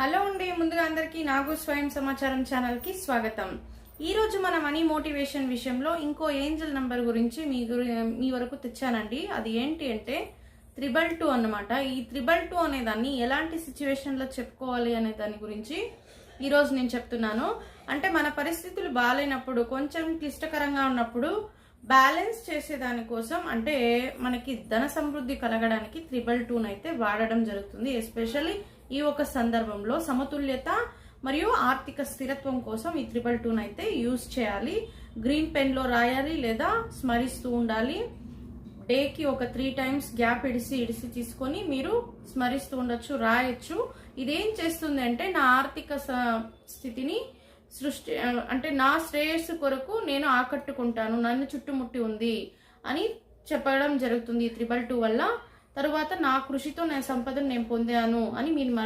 Hello అండి ముందుగా అందరికీ నాగు స్వయం సమాచారం ఛానల్కి స్వాగతం. ఈ రోజు మన మనీ మోటివేషన్ విషయంలో ఇంకో ఏంజల్ నంబర్ గురించి మీ గురి మీ వరకు తెచ్చానండి. అది ఏంటి అంటే త్రిబల్ టూ అన్నమాట. ఈ త్రిబల్ టూ అనే దాన్ని ఎలాంటి సిచ్యువేషన్లో చెప్పుకోవాలి అనే దాని గురించి ఈ రోజు నేను చెప్తున్నాను. అంటే మన పరిస్థితులు బాగాలేనప్పుడు కొంచెం క్లిష్టకరంగా ఉన్నప్పుడు బ్యాలెన్స్ చేసేదాని కోసం అంటే మనకి ధన సమృద్ధి కలగడానికి త్రిబల్ టూనైతే వాడడం జరుగుతుంది. ఎస్పెషల్లీ ఈ ఒక సందర్భంలో సమతుల్యత మరియు ఆర్థిక స్థిరత్వం కోసం ఈ త్రిబల్ టూన్ అయితే యూజ్ చేయాలి. గ్రీన్ పెన్లో రాయాలి లేదా స్మరిస్తూ ఉండాలి. డేకి ఒక త్రీ టైమ్స్ గ్యాప్ ఇడిసి ఇడిసి తీసుకొని మీరు స్మరిస్తూ ఉండొచ్చు రాయొచ్చు. ఇదేం చేస్తుంది అంటే నా ఆర్థిక స- స్థితిని సృష్టి అంటే నా శ్రేయస్సు కొరకు నేను ఆకట్టుకుంటాను నన్ను చుట్టుముట్టి ఉంది అని చెప్పడం జరుగుతుంది ఈ త్రిబల్ టూ వల్ల. తరువాత నా కృషితో నా సంపదను నేను పొందాను అని మీరు